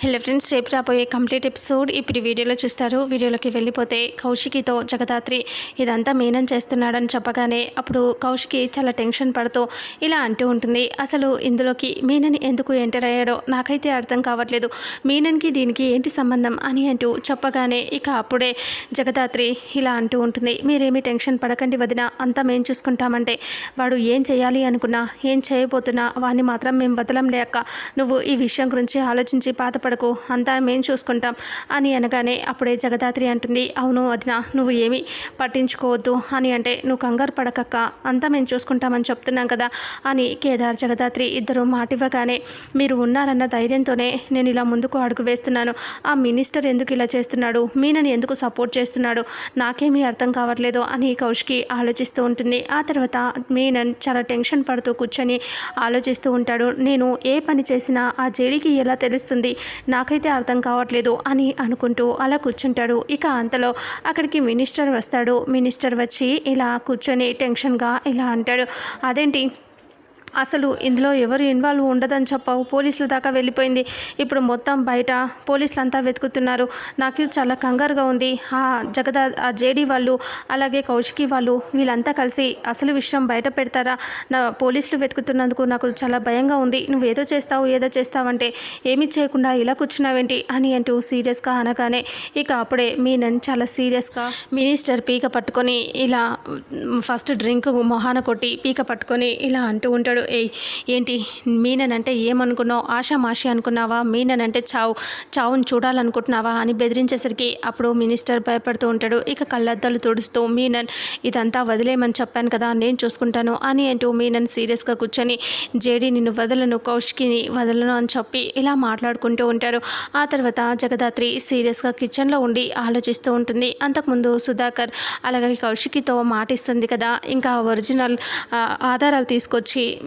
Hello friends రేపు రాబోయే complete episode ఇప్పుడు వీడియోలో చూస్తారు. వీడియోలోకి వెళ్ళిపోతే కౌశికితో జగదాత్రి ఇదంతా మీనం చేస్తున్నాడని చెప్పగానే అప్పుడు కౌశికి చాలా టెన్షన్ పడుతూ ఇలా అంటూ ఉంటుంది. అసలు ఇందులోకి మీనని ఎందుకు ఎంటర్ అయ్యాడో నాకైతే అర్థం కావట్లేదు. మీనన్కి దీనికి ఏంటి సంబంధం అని అంటూ చెప్పగానే ఇక అప్పుడే జగదాత్రి ఇలా అంటూ ఉంటుంది. మీరేమీ టెన్షన్ పడకండి వదిన అంతా మేం చూసుకుంటామంటే వాడు ఏం చేయాలి అనుకున్నా ఏం చేయబోతున్నా వాడిని మాత్రం మేము వదలం లేక నువ్వు ఈ విషయం గురించి ఆలోచించి బాధపడకు అంతా మేం చూసుకుంటాం అని అనగానే అప్పుడే జగదాత్రి అంటుంది అవును అదిన నువ్వు ఏమి పట్టించుకోవద్దు అని అంటే నువ్వు కంగారు పడకక్క అంతా మేము చూసుకుంటామని చెప్తున్నాం కదా అని కేదార్ జగదాత్రి ఇద్దరు మాటివ్వగానే మీరు ఉన్నారన్న ధైర్యంతోనే నేను ఇలా ముందుకు అడుగు వేస్తున్నాను. ఆ మినిస్టర్ ఎందుకు ఇలా చేస్తున్నాడు? మీనని ఎందుకు సపోర్ట్ చేస్తున్నాడు? నాకేమీ అర్థం కావట్లేదు అని కౌష్కి ఆలోచిస్తూ ఉంటుంది. ఆ తర్వాత మీనన్ చాలా టెన్షన్ పడుతూ కూర్చొని ఆలోచిస్తూ ఉంటాడు నేను ఏ పని చేసినా ఆ జేడీకి ఎలా తెలుస్తుంది? నాకైతే అర్థం కావట్లేదు అని అనుకుంటూ అలా కూర్చుంటాడు. ఇక అంతలో అక్కడికి మినిస్టర్ వస్తాడు. మినిస్టర్ వచ్చి ఇలా కూర్చొని టెన్షన్గా ఇలా అంటాడు. అదేంటి? అసలు ఇందులో ఎవరు ఇన్వాల్వ్ ఉండదని చెప్పావు. పోలీసుల దాకా వెళ్ళిపోయింది. ఇప్పుడు మొత్తం బయట పోలీసులు అంతా వెతుకుతున్నారు. నాకు చాలా కంగారుగా ఉంది. ఆ జగదా ఆ జేడీ వాళ్ళు అలాగే కౌశికి వాళ్ళు వీళ్ళంతా కలిసి అసలు విషయం బయట పెడతారా? నా పోలీసులు వెతుకుతున్నందుకు నాకు చాలా భయంగా ఉంది. నువ్వు ఏదో చేస్తావు ఏదో చేస్తావంటే ఏమీ చేయకుండా ఇలా కూర్చున్నావేంటి అని అంటూ సీరియస్గా అనగానే ఇక అప్పుడే మీనన్ చాలా సీరియస్గా మినిస్టర్ పీక పట్టుకొని ఇలా ఫస్ట్ డ్రింక్ మొహాన కొట్టి పీక పట్టుకొని ఇలా అంటూ ఉంటాడు. ఏ ఏంటి మీనన్ అంటే ఏమనుకున్నావు? ఆషామాషి అనుకున్నావా? మీనన్ అంటే చావు చావుని చూడాలనుకుంటున్నావా? అని బెదిరించేసరికి అప్పుడు మినిస్టర్ భయపడుతూ ఉంటాడు. ఇక కళ్ళద్దాలు తుడుస్తూ మీనన్ ఇదంతా వదిలేయమని చెప్పాను కదా నేను చూసుకుంటాను అని అంటూ మీనన్ సీరియస్గా కూర్చొని జేడీ నిన్ను వదలను కౌశికిని వదలను అని చెప్పి ఇలా మాట్లాడుకుంటూ ఉంటారు. ఆ తర్వాత జగదాత్రి సీరియస్గా కిచెన్లో ఉండి ఆలోచిస్తూ ఉంటుంది. అంతకుముందు సుధాకర్ అలాగే కౌశికితో మాటిస్తుంది కదా ఇంకా ఒరిజినల్ ఆధారాలు తీసుకొచ్చి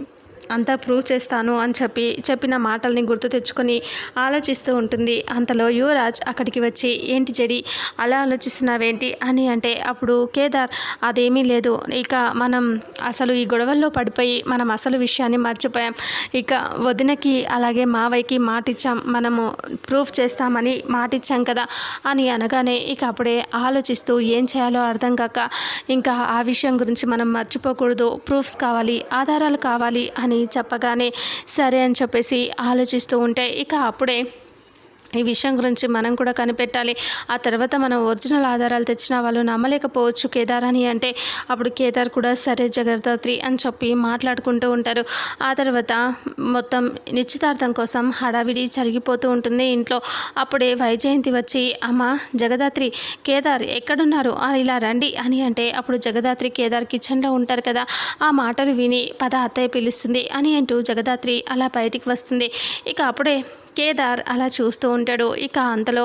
అంతా ప్రూవ్ చేస్తాను అని చెప్పి చెప్పిన మాటల్ని గుర్తు తెచ్చుకొని ఆలోచిస్తూ ఉంటుంది. అంతలో యువరాజ్ అక్కడికి వచ్చి ఏంటి జడి అలా ఆలోచిస్తున్నావేంటి? అని అంటే అప్పుడు కేదార్ అదేమీ లేదు. ఇక మనం అసలు ఈ గొడవల్లో పడిపోయి మనం అసలు విషయాన్ని మర్చిపోయాం. ఇక వదినకి అలాగే మావయ్యకి మాటిచ్చాం. మనము ప్రూఫ్ చేస్తామని మాటిచ్చాం కదా అని అనగానే ఇక అప్పుడే ఆలోచిస్తూ ఏం చేయాలో అర్థం కాక ఇంకా ఆ విషయం గురించి మనం మర్చిపోకూడదు. ప్రూఫ్స్ కావాలి ఆధారాలు కావాలి అని చెప్పగానే సరే అని చెప్పేసి ఆలోచిస్తూ ఉంటే ఇక అప్పుడే ఈ విషయం గురించి మనం కూడా కనిపెట్టాలి. ఆ తర్వాత మనం ఒరిజినల్ ఆధారాలు తెచ్చిన వాళ్ళు నమ్మలేకపోవచ్చు కేదార్ అని అంటే. అప్పుడు కేదార్ కూడా సరే జగదాత్రి అని చెప్పి మాట్లాడుకుంటూ ఉంటారు. ఆ తర్వాత మొత్తం నిశ్చితార్థం కోసం హడావిడి జరిగిపోతూ ఉంటుంది ఇంట్లో. అప్పుడే వైజయంతి వచ్చి అమ్మ జగదాత్రి కేదార్ ఎక్కడున్నారు? ఇలా రండి అని అంటే అప్పుడు జగదాత్రి కేదార్ కిచెన్లో ఉంటారు కదా. ఆ మాటలు విని పద అత్తయ్య పిలుస్తుంది అని అంటూ జగదాత్రి అలా బయటికి వస్తుంది. ఇక అప్పుడే కేదార్ అలా చూస్తూ ఉంటాడు. ఇక అంతలో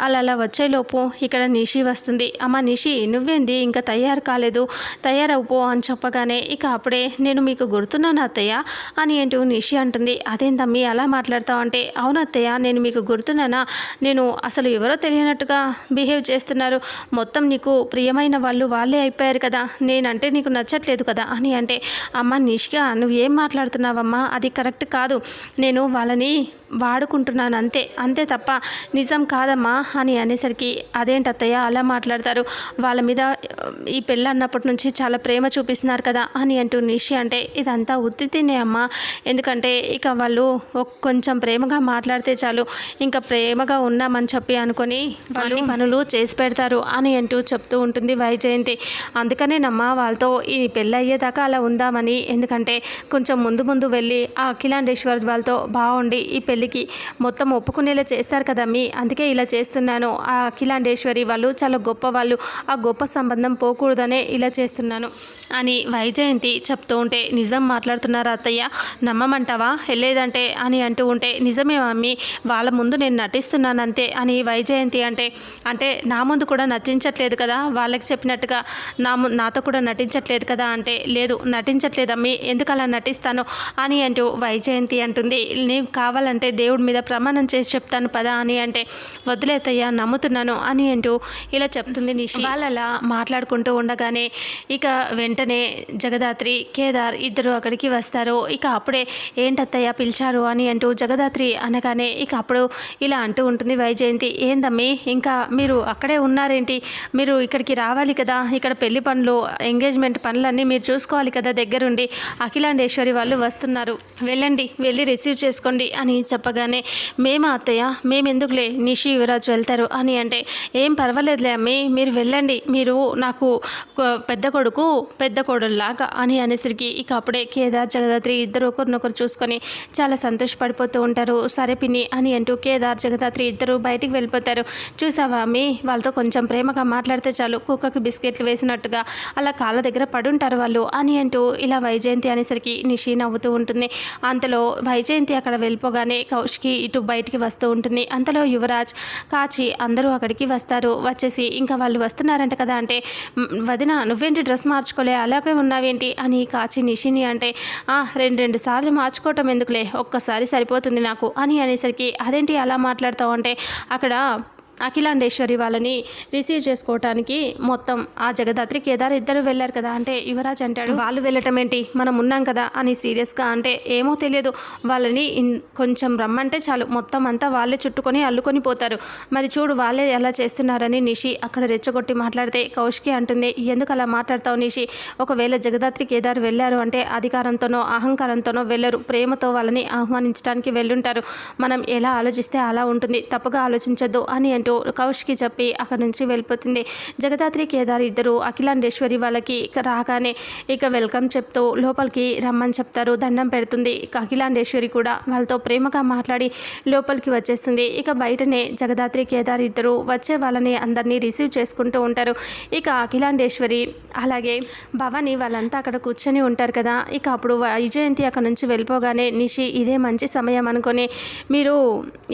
అలా అలా వచ్చేలోపు ఇక్కడ నిషి వస్తుంది. అమ్మ నిషి నువ్వేంది? ఇంకా తయారు కాలేదు. తయారవుపో అని చెప్పగానే ఇక అప్పుడే నేను మీకు గుర్తున్నాను అత్తయ్య అని ఏంటో నిషి అంటుంది. అదేందమ్మీ అలా మాట్లాడతావు అంటే అవును అత్తయ్య నేను మీకు గుర్తున్నానా? నేను అసలు ఎవరో తెలియనట్టుగా బిహేవ్ చేస్తున్నారు. మొత్తం నీకు ప్రియమైన వాళ్ళు వాళ్ళే అయిపోయారు కదా. నేనంటే నీకు నచ్చట్లేదు కదా అని అంటే అమ్మ నిషిగా నువ్వు ఏం మాట్లాడుతున్నావమ్మా? అది కరెక్ట్ కాదు. నేను వాళ్ళని ఆడుకుంటున్నాను అంతే అంతే తప్ప నిజం కాదమ్మా అని అనేసరికి అదేంటి అత్తయ్య అలా మాట్లాడతారు. వాళ్ళ మీద ఈ పెళ్ళి అన్నప్పటి నుంచి చాలా ప్రేమ చూపిస్తున్నారు కదా అని అంటూ నిషి అంటే ఇదంతా ఉత్తినే అమ్మా. ఎందుకంటే ఇక వాళ్ళు కొంచెం ప్రేమగా మాట్లాడితే చాలు ఇంకా ప్రేమగా ఉన్నామని చెప్పి అనుకొని వాళ్ళు పనులు చేసి పెడతారు అని అంటూ చెప్తూ ఉంటుంది వైజయంతి. అందుకనేనమ్మా వాళ్ళతో ఈ పెళ్ళి అయ్యేదాకా అలా ఉందామని. ఎందుకంటే కొంచెం ముందు ముందు వెళ్ళి ఆ అఖిలాండేశ్వర్ వాళ్ళతో బాగుండి ఈ పెళ్ళికి మొత్తం ఒప్పుకునేలా చేస్తారు కదా మీ? అందుకే ఇలా చేస్తున్నాను. ఆ అఖిలాండేశ్వరి వాళ్ళు చాలా గొప్ప వాళ్ళు. ఆ గొప్ప సంబంధం పోకూడదనే ఇలా చేస్తున్నాను అని వైజయంతి చెప్తూ ఉంటే నిజం మాట్లాడుతున్నారా అత్తయ్య. నమ్మమంటావా? లేదంటే అని అంటూ ఉంటే నిజమే మమ్మీ. వాళ్ళ ముందు నేను నటిస్తున్నాను అంతే అని వైజయంతి అంటే అంటే నా ముందు కూడా నటించట్లేదు కదా? వాళ్ళకి చెప్పినట్టుగా నా ము నాతో కూడా నటించట్లేదు కదా? అంటే లేదు నటించట్లేదమ్మీ. ఎందుకు అలా నటిస్తాను? అని అంటూ వైజయంతి అంటుంది. నీవు కావాలంటే దేవుడు దేవుడి మీద ప్రమాణం చేసి చెప్తాను పదా అని అంటే వదిలేతయ్యా నమ్ముతున్నాను అని అంటూ ఇలా చెప్తుంది నిషి. వాళ్ళలా మాట్లాడుకుంటూ ఉండగానే ఇక వెంటనే జగదాత్రి కేదార్ ఇద్దరు అక్కడికి వస్తారు. ఇక అప్పుడే ఏంటత్తయ్య పిలిచారు అని అంటూ జగదాత్రి అనగానే ఇక అప్పుడు ఇలా అంటూ ఉంటుంది వైజయంతి. ఏందమ్మి ఇంకా మీరు అక్కడే ఉన్నారేంటి? మీరు ఇక్కడికి రావాలి కదా. ఇక్కడ పెళ్ళి పనులు ఎంగేజ్మెంట్ పనులన్నీ మీరు చూసుకోవాలి కదా దగ్గరుండి. అఖిలాండేశ్వరి వాళ్ళు వస్తున్నారు. వెళ్ళండి వెళ్ళి రిసీవ్ చేసుకోండి అని అనగానే మేము అత్తయ్య? మేము ఎందుకులే నిషి యువరాజు వెళ్తారు అని అంటే ఏం పర్వాలేదులే అమ్మి మీరు వెళ్ళండి. మీరు నాకు పెద్ద కొడుకు పెద్ద కొడుల్లాగా అని అనేసరికి ఇక అప్పుడే కేదార్ జగదాత్రి ఇద్దరు ఒకరినొకరు చూసుకొని చాలా సంతోషపడిపోతూ ఉంటారు. సరే పిన్ని అని అంటూ కేదార్ జగదాత్రి ఇద్దరు బయటికి వెళ్ళిపోతారు. చూసావా అమ్మి? వాళ్ళతో కొంచెం ప్రేమగా మాట్లాడితే చాలు. కుక్కకి బిస్కెట్లు వేసినట్టుగా అలా కాళ్ళ దగ్గర పడుంటారు వాళ్ళు అని అంటూ ఇలా వైజయంతి అనేసరికి నిషి నవ్వుతూ ఉంటుంది. అంతలో వైజయంతి అక్కడ వెళ్ళిపోగానే కౌశికి ఇటు బయటికి వస్తూ ఉంటుంది. అంతలో యువరాజ్ కాచి అందరూ అక్కడికి వస్తారు. వచ్చేసి ఇంకా వాళ్ళు వస్తున్నారంట కదా అంటే వదిన నువ్వేంటి డ్రెస్ మార్చుకోలే? అలాగే ఉన్నావేంటి? అని కాచి నిషిని అంటే రెండు రెండు సార్లు మార్చుకోవటం ఎందుకులే? ఒక్కసారి సరిపోతుంది నాకు. అని అనేసరికి అదేంటి అలా మాట్లాడతావు? అంటే అక్కడ అఖిలాండేశ్వరి వాళ్ళని రిసీవ్ చేసుకోవటానికి మొత్తం ఆ జగదాత్రి కేదార్ ఇద్దరు వెళ్ళారు కదా. అంటే యువరాజ్ అంటాడు వాళ్ళు వెళ్ళటం ఏంటి? మనం ఉన్నాం కదా అని సీరియస్గా అంటే ఏమో తెలియదు. వాళ్ళని కొంచెం రమ్మంటే చాలు. మొత్తం అంతా వాళ్ళే చుట్టుకొని అల్లుకొని పోతారు. మరి చూడు వాళ్ళే ఎలా చేస్తున్నారని నిషి అక్కడ రెచ్చగొట్టి మాట్లాడితే కౌశికి అంటుంది ఎందుకు అలా మాట్లాడతావు నిషి? ఒకవేళ జగదాత్రి కేదార్ వెళ్ళారు అంటే అధికారంతోనో అహంకారంతోనో వెళ్ళరు. ప్రేమతో వాళ్ళని ఆహ్వానించడానికి వెళ్ళుంటారు. మనం ఎలా ఆలోచిస్తే అలా ఉంటుంది. తప్పుగా ఆలోచించద్దు అని అంటూ కౌష్కి చెప్పి అక్కడి నుంచి వెళ్ళిపోతుంది. జగదాత్రి కేదార్ ఇద్దరు అఖిలాండేశ్వరి వాళ్ళకి ఇక రాగానే ఇక వెల్కమ్ చెప్తూ లోపలికి రమ్మని చెప్తారు. దండం పెడుతుంది. ఇక అఖిలాండేశ్వరి కూడా వాళ్ళతో ప్రేమగా మాట్లాడి లోపలికి వచ్చేస్తుంది. ఇక బయటనే జగదాత్రి కేదార్ ఇద్దరు వచ్చే వాళ్ళని అందరినీ రిసీవ్ చేసుకుంటూ ఉంటారు. ఇక అఖిలాండేశ్వరి అలాగే భవాని వాళ్ళంతా అక్కడ కూర్చొని ఉంటారు కదా. ఇక అప్పుడు వైజయంతి అక్కడ నుంచి వెళ్ళిపోగానే నిషి ఇదే మంచి సమయం అనుకొని మీరు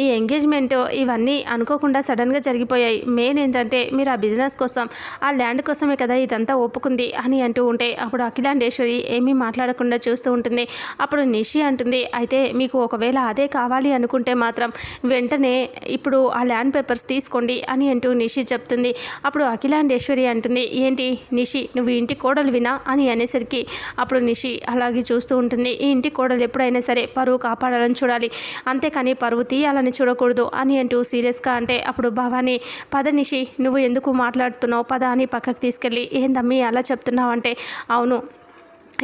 ఈ ఎంగేజ్మెంట్ ఇవన్నీ అనుకోకుండా సడన్గా జరిగిపోయాయి. మెయిన్ ఏంటంటే మీరు ఆ బిజినెస్ కోసం ఆ ల్యాండ్ కోసమే కదా ఇదంతా ఒప్పుకుంది అని అంటూ ఉంటే అప్పుడు అఖిలాండేశ్వరి ఏమీ మాట్లాడకుండా చూస్తూ ఉంటుంది. అప్పుడు నిషి అంటుంది అయితే మీకు ఒకవేళ అదే కావాలి అనుకుంటే మాత్రం వెంటనే ఇప్పుడు ఆ ల్యాండ్ పేపర్స్ తీసుకోండి అని అంటూ నిషి చెప్తుంది. అప్పుడు అఖిలాండేశ్వరి అంటుంది ఏంటి నిషి నువ్వు ఇంటి కోడలు వినా? అని అనేసరికి అప్పుడు నిషి అలాగే చూస్తూ ఉంటుంది. ఈ ఇంటి కోడలు ఎప్పుడైనా సరే పరువు కాపాడాలని చూడాలి. అంతేకాని పరువు తీయాలని చూడకూడదు అని అంటూ సీరియస్గా అంటే అప్పుడు భవాని పద నిషి నువ్వు ఎందుకు మాట్లాడుతున్నావు? పద అని పక్కకు తీసుకెళ్ళి ఏందమ్మి అలా చెప్తున్నావు? అంటే అవును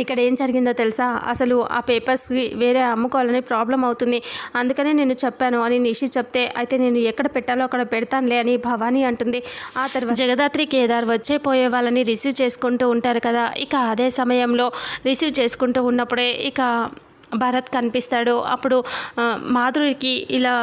ఇక్కడ ఏం జరిగిందో తెలుసా? అసలు ఆ పేపర్స్కి వేరే అమ్ముకోవాలని ప్రాబ్లం అవుతుంది. అందుకనే నేను చెప్పాను అని నిషి చెప్తే అయితే నేను ఎక్కడ పెట్టాలో అక్కడ పెడతానులే అని భవానీ అంటుంది. ఆ తర్వాత జగదాత్రి కేదార్ వచ్చే పోయే వాళ్ళని రిసీవ్ చేసుకుంటూ ఉంటారు కదా ఇక అదే సమయంలో రిసీవ్ చేసుకుంటూ ఉన్నప్పుడే ఇక భరత్ కనిపిస్తాడు. అప్పుడు మాధురికి ఇలా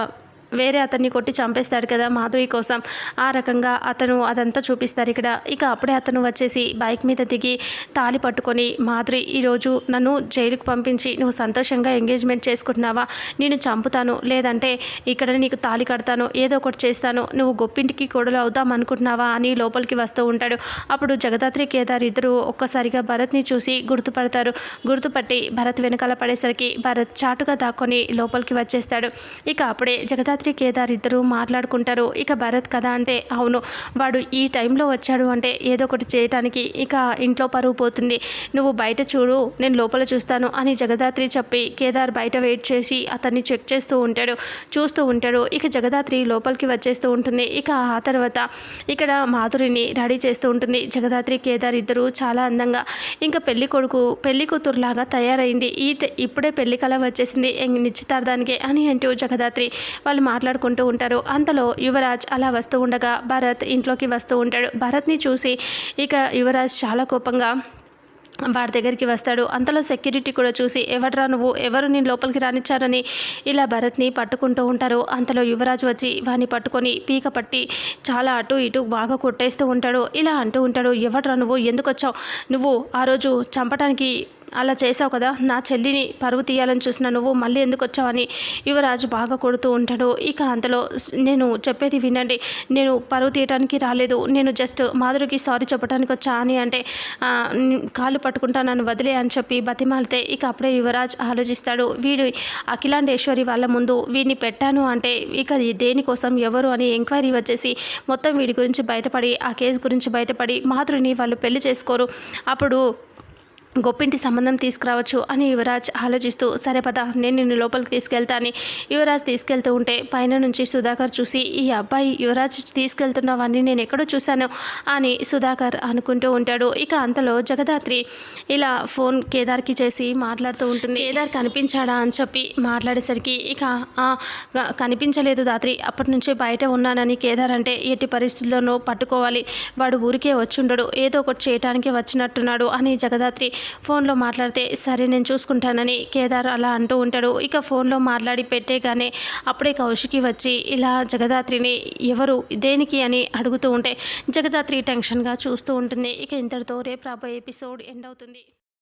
వేరే అతన్ని కొట్టి చంపేస్తాడు కదా మాధురి కోసం. ఆ రకంగా అతను అదంతా చూపిస్తారు ఇక్కడ. ఇక అప్పుడే అతను వచ్చేసి బైక్ మీద దిగి తాళి పట్టుకొని మాధురి ఈరోజు నన్ను జైలుకు పంపించి నువ్వు సంతోషంగా ఎంగేజ్మెంట్ చేసుకుంటున్నావా? నేను చంపుతాను. లేదంటే ఇక్కడ నీకు తాళి కడతాను. ఏదో ఒకటి చేస్తాను. నువ్వు గొప్పింటికి కొడలు అవుదాం అనుకుంటున్నావా అని లోపలికి వస్తూ ఉంటాడు. అప్పుడు జగదాత్రి కేదార్ ఇద్దరు ఒక్కసారిగా భరత్ని చూసి గుర్తుపడతారు. గుర్తుపట్టి భరత్ వెనకాల పడేసరికి భరత్ చాటుగా దాక్కొని లోపలికి వచ్చేస్తాడు. ఇక అప్పుడే జగదాత్రి కేదార్ ఇద్దరు మాట్లాడుకుంటారు. ఇక భరత్ కదా అంటే అవును. వాడు ఈ టైంలో వచ్చాడు అంటే ఏదో ఒకటి చేయటానికి ఇక ఇంట్లో పరువు పోతుంది. నువ్వు బయట చూడు నేను లోపల చూస్తాను అని జగదాత్రి చెప్పి కేదార్ బయట వెయిట్ చేసి అతన్ని చెక్ చేస్తూ ఉంటాడు. చూస్తూ ఉంటాడు. ఇక జగదాత్రి లోపలికి వచ్చేస్తూ ఉంటుంది. ఇక ఆ తర్వాత ఇక్కడ మాధురిని రెడీ చేస్తూ ఉంటుంది. జగదాత్రి కేదార్ ఇద్దరు చాలా అందంగా. ఇంకా పెళ్ళి కొడుకు పెళ్ళి కూతురులాగా తయారైంది. ఈ ఇప్పుడే పెళ్ళి కళ వచ్చేసింది. ఎం- నిశ్చితార్థానికి అని అంటూ జగదాత్రి వాళ్ళు మాట్లాడుకుంటూ ఉంటారు. అంతలో యువరాజ్ అలా వస్తూ ఉండగా భరత్ ఇంట్లోకి వస్తూ ఉంటాడు. భరత్ని చూసి ఇక యువరాజ్ చాలా కోపంగా వాడి దగ్గరికి వస్తాడు. అంతలో సెక్యూరిటీ కూడా చూసి ఎవడరా నువ్వు? ఎవరు నేను లోపలికి రానిచ్చారని ఇలా భరత్ని పట్టుకుంటూ ఉంటారు. అంతలో యువరాజు వచ్చి వాని పట్టుకొని పీక పట్టి చాలా అటు ఇటు బాగా కొట్టేస్తూ ఉంటాడు. ఇలా అంటూ ఉంటాడు. ఎవడరా నువ్వు? ఎందుకు వచ్చావు? నువ్వు ఆ రోజు చంపడానికి అలా చేసావు కదా నా చెల్లిని పరువు తీయాలని చూసిన నువ్వు మళ్ళీ ఎందుకు వచ్చావని యువరాజు బాగా కొడుతూ ఉంటాడు. ఇక అంతలో నేను చెప్పేది వినండి. నేను పరువు తీయటానికి రాలేదు. నేను జస్ట్ మాధురికి సారీ చెప్పడానికి వచ్చా అని అంటే కాలు కాళ్ళు పట్టుకుంటా నన్ను వదిలే అని చెప్పి బతిమాలితే ఇక అప్పుడే యువరాజ్ ఆలోచిస్తాడు. వీడు అఖిలాండేశ్వరి వాళ్ళ ముందు వీడిని పెట్టాను అంటే ఇక దేనికోసం ఎవరు అని ఎంక్వైరీ వచ్చేసి మొత్తం వీడి గురించి బయటపడి ఆ కేసు గురించి బయటపడి మాధురిని వాళ్ళు పెళ్ళి చేసుకోరు. అప్పుడు గొప్పింటి సంబంధం తీసుకురావచ్చు అని యువరాజ్ ఆలోచిస్తూ సరే పద నేను నిన్ను లోపలికి తీసుకెళ్తాను యువరాజ్ తీసుకెళ్తూ ఉంటే పైన నుంచి సుధాకర్ చూసి ఈ అబ్బాయి యువరాజ్ తీసుకెళ్తున్నవన్నీ నేను ఎక్కడో చూశాను అని సుధాకర్ అనుకుంటూ ఉంటాడు. ఇక అంతలో జగదాత్రి ఇలా ఫోన్ కేదార్కి చేసి మాట్లాడుతూ ఉంటుంది. కేదార్ కనిపించాడా అని చెప్పి మాట్లాడేసరికి ఇక కనిపించలేదు దాత్రి. అప్పటి నుంచి బయట ఉన్నానని కేదార్ అంటే ఎట్టి పరిస్థితుల్లోనూ పట్టుకోవాలి. వాడు ఊరికే వచ్చుండడు. ఏదో ఒకటి చేయటానికి వచ్చినట్టున్నాడు అని జగదాత్రి ఫోన్లో మాట్లాడితే సరే నేను చూసుకుంటానని కేదార్ అలా అంటూ ఉంటాడు. ఇక ఫోన్లో మాట్లాడి పెట్టేగానే అప్పుడే కౌశికి వచ్చి ఇలా జగదాత్రిని ఎవరు దేనికి అని అడుగుతూ ఉంటే జగదాత్రి టెన్షన్గా చూస్తూ ఉంటుంది. ఇక ఇంతటితో రేపు రాబోయే ఎపిసోడ్ ఎండ్ అవుతుంది.